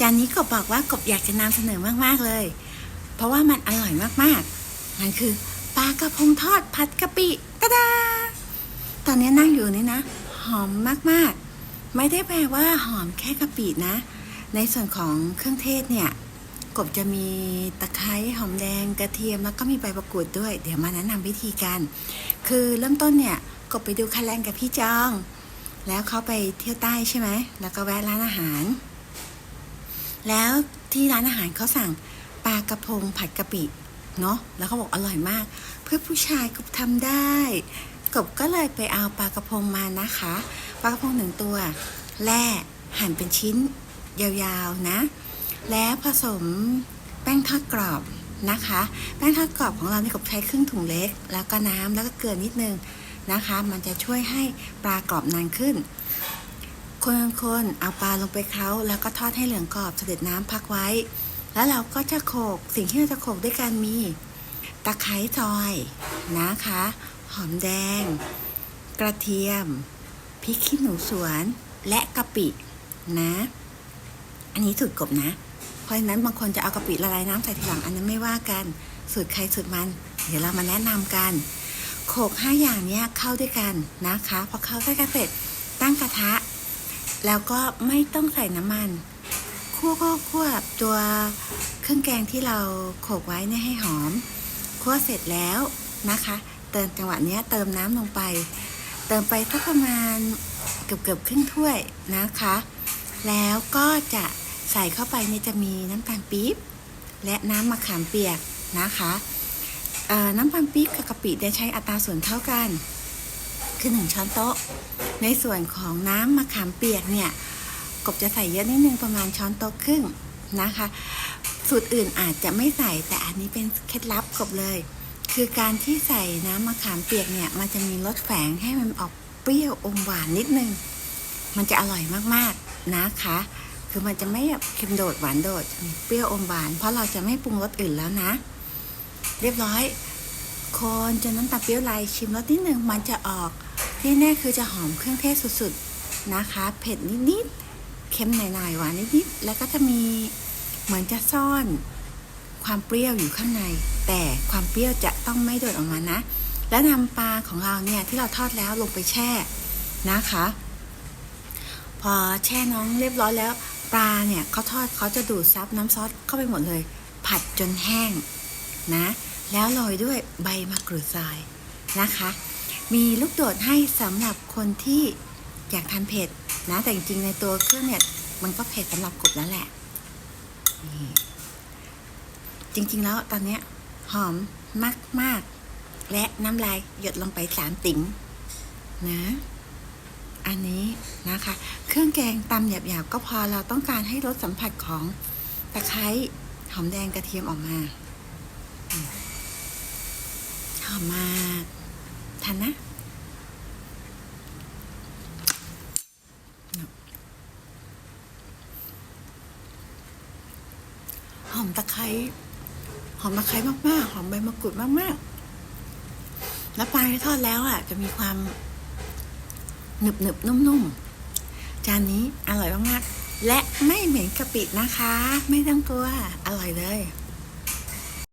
จานนี้กบบอกว่ากบอยากจะนำเสนอมากๆเลย เพราะว่ามันอร่อยมากๆมันคือปลากระพงทอดผัดกะปิตะดา ตอนนี้นั่งอยู่นี่นะ หอมมากๆ ไม่ได้แปลว่าหอมแค่กะปินะ ในส่วนของเครื่องเทศเนี่ยกบจะมีตะไคร้หอมแดงกระเทียมแล้วก็มีใบมะกรูดด้วย เดี๋ยวมาแนะนำวิธีการคือเริ่มต้นเนี่ยกบไปดูคันแรงกับพี่จอง แล้วเขาไปเที่ยวใต้ใช่ไหมแล้วก็แวะร้านอาหาร แล้วที่ร้านอาหารเขาสั่งปลากระพงผัดกะปิเนาะแล้วเขาบอกอร่อยมาก เพื่อผู้ชายกบทำได้กบก็เลยไปเอาปลากระพงมานะคะ ปลากระพงหนึ่งตัว แล่หั่นเป็นชิ้นยาวๆนะ แล้วผสมแป้งทอดกรอบนะคะ แป้งทอดกรอบของเรานี่กบใช้ครึ่งถุงเล็ก แล้วก็น้ำแล้วก็เกลือนิดนึงนะคะ มันจะช่วยให้ปลากรอบนานขึ้น คนๆเอาปลาลงไปเคล้าแล้วก็ทอดให้เหลืองกรอบเสด็จน้ำพักไว้ แล้วเราก็จะโขกสิ่งที่เราจะโขกด้วยกันมี ตะไคร้ซอยนะคะ หอมแดง กระเทียมพริกขี้หนูสวนและกะปินะ อันนี้สูตรกบนะ เพราะฉะนั้นบางคนจะเอากะปิละลายน้ำใส่ทีหลังอันนั้นไม่ว่ากันสูตรใครสูตรมัน เดี๋ยวเรามาแนะนำกันโขกห้าอย่างนี้เข้าด้วยกันนะคะพอเข้าด้วยกันเสร็จตั้งกระทะ แล้วก็ไม่ต้องใส่น้ำมัน คั่วก็คั่วตัวเครื่องแกงที่เราโขลกไว้เนี่ยให้หอม คั่วเสร็จแล้วนะคะ เติมจังหวะเนี้ยเติมน้ำลงไป เติมไปสักประมาณเกือบเกือบครึ่งถ้วยนะคะ แล้วก็จะใส่เข้าไปเนี่ยจะมีน้ำตาลปี๊บและน้ำมะขามเปียกนะคะน้ำตาลปี๊บกับกะปิได้ใช้อัตราส่วนเท่ากัน คือหนึ่งช้อนโต๊ะ ในส่วนของน้ำมะขามเปียกเนี่ย กบจะใส่เยอะนิดนึงประมาณช้อนโต๊ะครึ่งนะคะ สูตรอื่นอาจจะไม่ใส่แต่อันนี้เป็นเคล็ดลับกบเลย คือการที่ใส่น้ำมะขามเปียกเนี่ย มันจะมีรสแฝงให้มันออกเปรี้ยวอมหวานนิดนึง มันจะอร่อยมากๆนะคะ คือมันจะไม่แบบเค็มโดดหวานโดดมีเปรี้ยวอมหวาน เพราะเราจะไม่ปรุงรสอื่นแล้วนะ เรียบร้อยคนจนน้ำตาลเปรี้ยวลายชิมรสนิดนึงมันจะออก ที่แน่คือจะหอมเครื่องเทศสุดๆนะคะ เผ็ดนิดๆเค็มหน่อยๆหวานนิดๆแล้วก็จะมีเหมือนจะซ่อนความเปรี้ยวอยู่ข้างใน แต่ความเปรี้ยวจะต้องไม่โดดออกมานะ แล้วนำปลาของเราเนี่ยที่เราทอดแล้วลงไปแช่นะคะ พอแช่น้องเรียบร้อยแล้ว ปลาเนี่ยเขาทอดเขาจะดูดซับน้ำซอสเข้าไปหมดเลย ผัดจนแห้งนะ แล้วโรยด้วยใบมะกรูดทรายนะคะ มีลูกโดดให้สำหรับคนที่อยากทานเผ็ดนะ แต่จริงๆในตัวเครื่องเนี่ยมันก็เผ็ดสำหรับกบแล้วแหละนี่จริงๆแล้วตอนเนี้ยหอมมากๆ และน้ำลายหยดลงไปสามติ๋งนะ อันนี้นะคะ เครื่องแกงตำหยาบๆก็พอเราต้องการให้รสสัมผัสของตะไคร้หอมแดงกระเทียมออกมา หอมมาก ทานนะหอมตะไคร้หอมตะไคร้มากๆ หอมใบมะกรูดมากๆ แล้วปลาที่ทอดแล้วอะ จะมีความหนึบหนึบนุ่มๆ จานนี้อร่อยมากๆ และไม่เหม็นกะปินะคะ ไม่ต้องกลัว อร่อยเลย